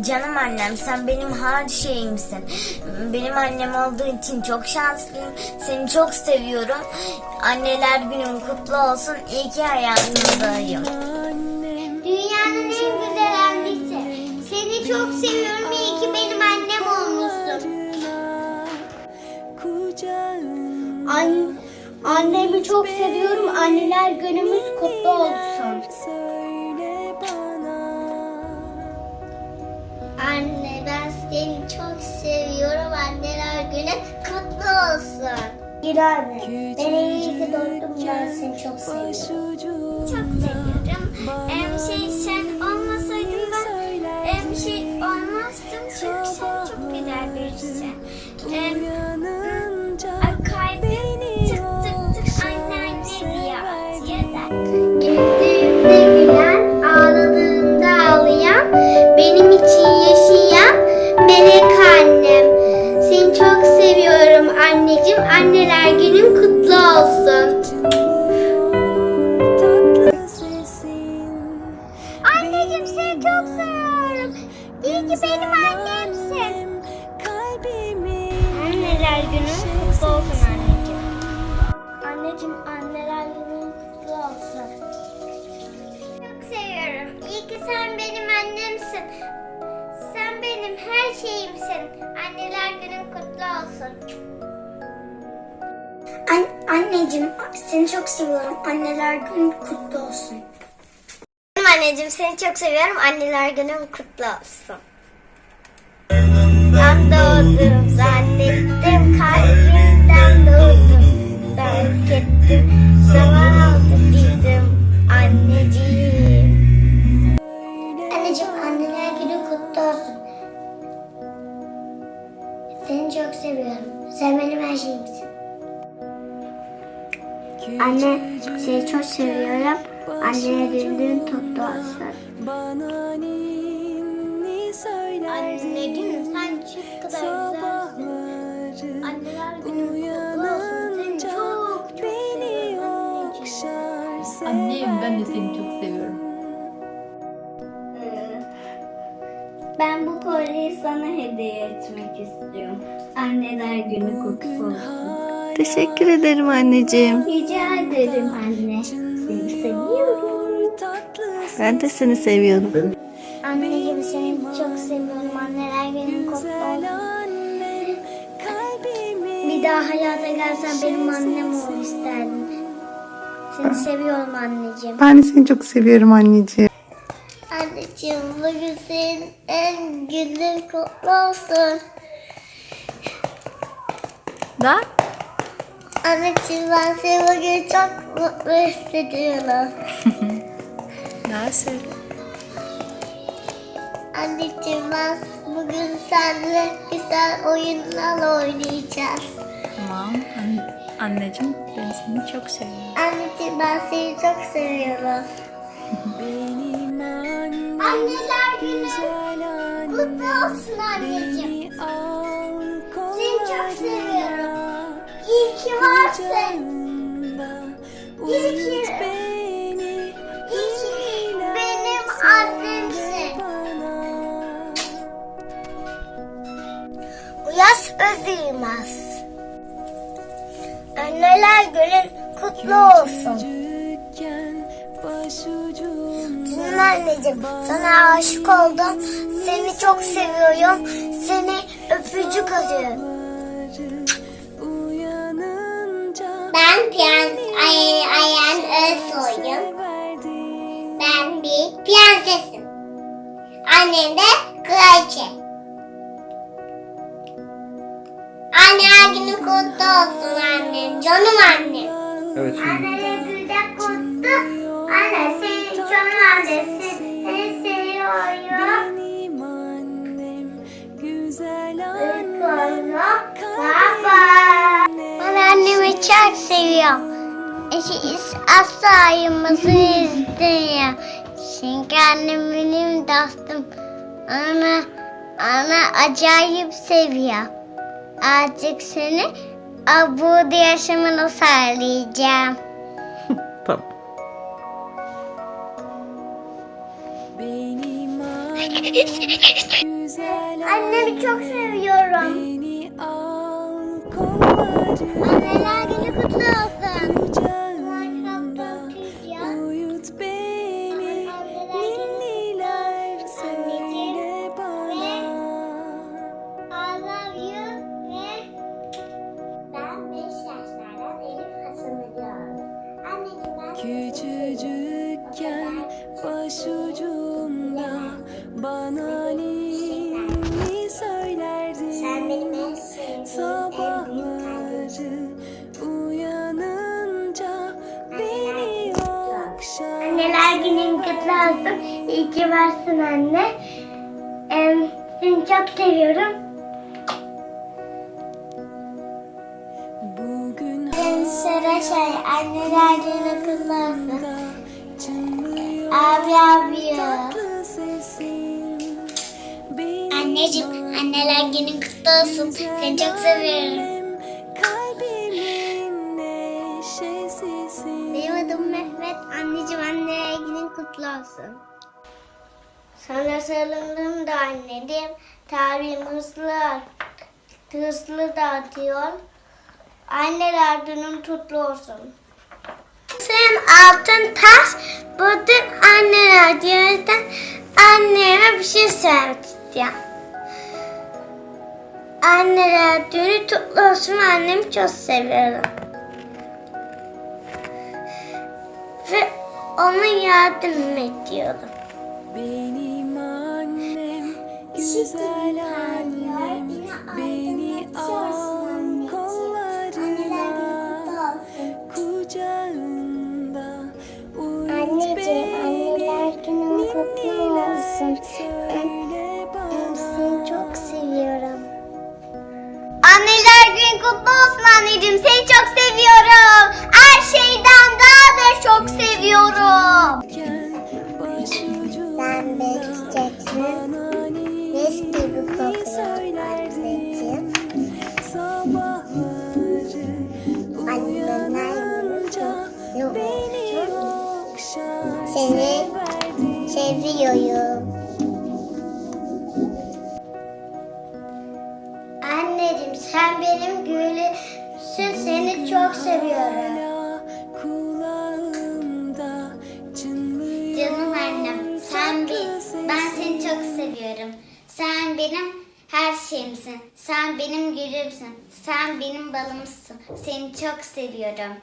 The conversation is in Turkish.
Canım annem sen benim her şeyimsin. Benim annem olduğu için çok şanslıyım. Seni çok seviyorum. Anneler günün kutlu olsun. İyi ki hayatımdayım. Dünyanın en güzel annesi. Seni çok seviyorum. İyi ki benim annem olmuşsun. An annemi çok seviyorum. Anneler günümüz kutlu olsun. Olsun. Bir anne. Beni iyi ki doğdun. Ben seni çok seviyorum. Çok seviyorum. Em şey sen günün kutlu olsun. Anneciğim seni çok seviyorum. İyi ki benim annemsin. Anneler günün kutlu olsun anneciğim. Anneciğim anneler günün kutlu olsun. Çok seviyorum. İyi ki sen benim annemsin. Sen benim her şeyimsin. Anneler günün kutlu olsun. An- anneciğim seni çok seviyorum. Anneler günün kutlu olsun. Anneciğim seni çok seviyorum. Anneler günün kutlu olsun. Ben doğdum zannettim kalbimden doğdum. Fark ettim zaman Anne seni çok seviyorum. Kutlu olsun. Bana ninni söylerdin Anneciğim sen çok kadar güzelsin. Anneler günün kutlu olsun. Seni çok çok seviyorum anneciğim. Annem ben de seni çok seviyorum. Ben bu kolyeyi sana hediye etmek istiyorum. Anneler günü kutlu olsun. Teşekkür ederim anneciğim. Rica ederim anne. Seni seviyorum. Ben de seni seviyorum. Anneciğim seni çok seviyorum. Anneler günün kutlu olsun. Bir daha hayata gelsen benim annem ol isterdim. Seni seviyorum anneciğim. Ben de seni çok seviyorum anneciğim. Anneciğim bugün senin en günün kutlu olsun. Da? Anneciğim ben seni bugün çok mutlu hissediyorum. Söyle. Anneciğim ben bugün seninle güzel oyunlar oynayacağız. Tamam. anneciğim ben seni çok seviyorum. Anneciğim ben seni çok seviyorum. benim annem Anneler günü güzel annem kutlu olsun anneciğim. Kucağında uyut beni İyi benim annemsin. Uyaz özüymez. Anneler günün kutlu olsun. Canım anneciğim sana aşık oldum. Seni çok seviyorum. Seni öpücük atıyorum. Ben Prens Ay Ayan Özsoy'um. Ben bir prensesim. Annem de kraliçe. Anneler günü kutlu olsun annem. Canım annem. Evet şimdi. De kutlu. Anne seni canım anne. Eşi asla ayırmasını istiyor. Çünkü annem benim dostum. Ana, ana acayip seviyor. Artık seni burada yaşamını sağlayacağım. Tamam. benim güzel Annemi çok seviyorum. Beni al bana ninni söylerdin sen benim en sevdiğim en büyük Sabahları uyanınca beni okşar Anneler günün kutlu olsun. İyi ki varsın anne. Em, seni çok seviyorum. Bugün Ben Sera şey, anneler günü kutlu olsun. Abi abi. tatlı Anneciğim, anneler günün kutlu olsun. Seni çok seviyorum. Benim adım Mehmet. Anneciğim anneler günün kutlu olsun. Sana sarıldığımda anneciğim tarihim hızlı, hızlı dağıtıyor. Anneler günün kutlu olsun. Sen altın taş, bütün anneler gününden anneme bir şey söylemek istiyorum. Anneler günü kutlu olsun. Annemi çok seviyorum. Ve ona yardım ediyorum. Benim annem, güzel annem Anneler gün kutlu olsun anneciğim. Seni çok seviyorum. Her şeyden daha da çok seviyorum. Anneciğim sen benim gülümsün. Seni çok seviyorum. Canım annem sen bir, ben seni çok seviyorum. Sen benim her şeyimsin. Sen benim gülümsün. Sen benim balımsın. Seni çok seviyorum.